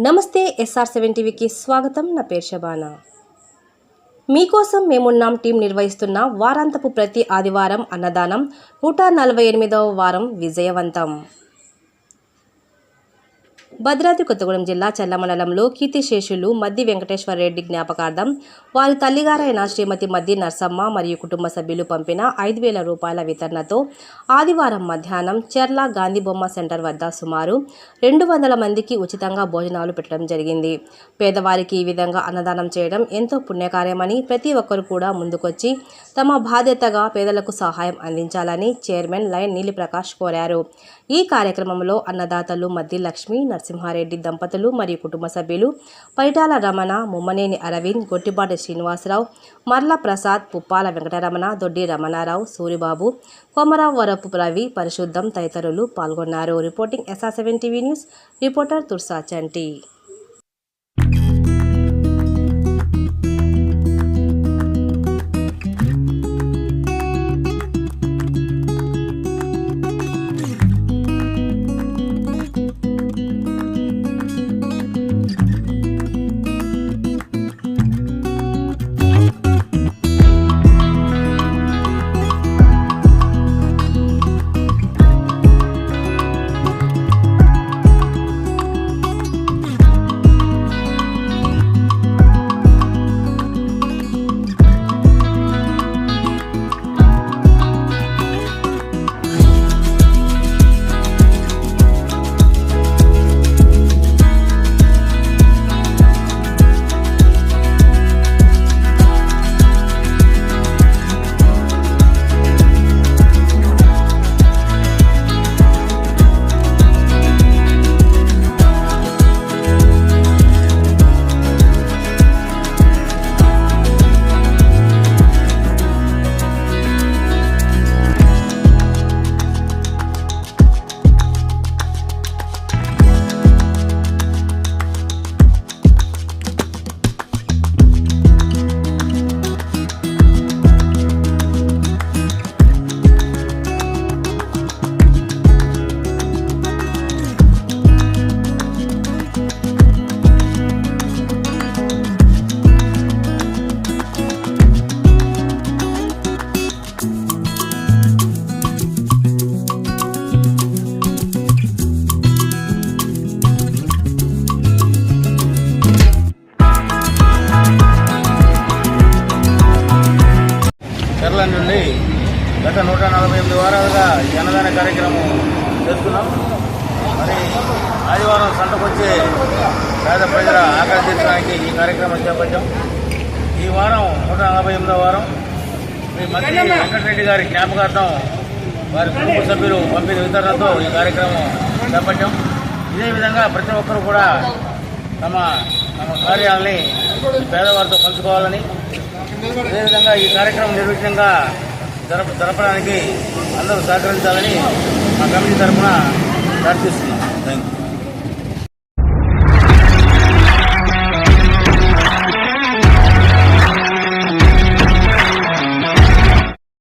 నమస్తే SR seven టీవీకి స్వాగతం. నా పేరు శబానా. మీకోసం మేమున్నాం టీం నిర్వహిస్తున్న వారాంతపు ప్రతి ఆదివారం అన్నదానం. నూట నలభై ఎనిమిదవ వారం విజయవంతం. భద్రాద్రి కొత్తగూడెం జిల్లా చెల్ల మండలంలో కీర్తిశేషులు మద్ది వెంకటేశ్వర రెడ్డి జ్ఞాపకార్థం వారి తల్లిగారైన శ్రీమతి మద్ది నర్సమ్మ మరియు కుటుంబ సభ్యులు పంపిన ఐదు వేల రూపాయల వితరణతో ఆదివారం మధ్యాహ్నం చెర్ల గాంధీ బొమ్మ సెంటర్ వద్ద సుమారు రెండు వందల మందికి ఉచితంగా భోజనాలు పెట్టడం జరిగింది. పేదవారికి ఈ విధంగా అన్నదానం చేయడం ఎంతో పుణ్యకార్యమని ప్రతి ఒక్కరు కూడా ముందుకొచ్చి తమ బాధ్యతగా పేదలకు సహాయం అందించాలని చైర్మన్ లైన్ నీలిప్రకాష్ కోరారు. ఈ కార్యక్రమంలో అన్నదాతలు మద్ది లక్ష్మి నరసింహారెడ్డి దంపతులు మరియు కుటుంబ సభ్యులు పైటాల రమణ ముమ్మనేని అరవింద్ గొట్టిబాటి శ్రీనివాసరావు మర్ల ప్రసాద్ పుప్పాల వెంకటరమణ దొడ్డి రమణారావు సూరిబాబు కొమరావు వరపు రవి పరిశుద్ధం తదితరులు పాల్గొన్నారు. Reporting SR seven TV news reporter Tursa Chanti. Kerala నుండి గత నూట నలభై ఎనిమిది వారాలుగా ఈ అన్నదాన కార్యక్రమం చేస్తున్నాం. మరి ఆదివారం సంతకొచ్చే పేద ప్రజల ఆకలి తీర్చడానికి ఈ కార్యక్రమం చేపట్టాం. ఈ వారం నూట నలభై ఎనిమిదో వారం శ్రీ మద్ది వెంకటరెడ్డి గారి జ్ఞాపకార్థం వారి కుటుంబ సభ్యులు పంపిణీ వితరణతో ఈ కార్యక్రమం చేపట్టాం. ఇదే విధంగా ప్రతి ఒక్కరు కూడా తమ తమ కార్యాలని పేదవారితో పంచుకోవాలని అదేవిధంగా ఈ కార్యక్రమం నిర్విఘ్నంగా జరప జరపడానికి అందరూ సహకరించాలని మా కమిటీ తరఫున ప్రార్థిస్తున్నాం. Thank you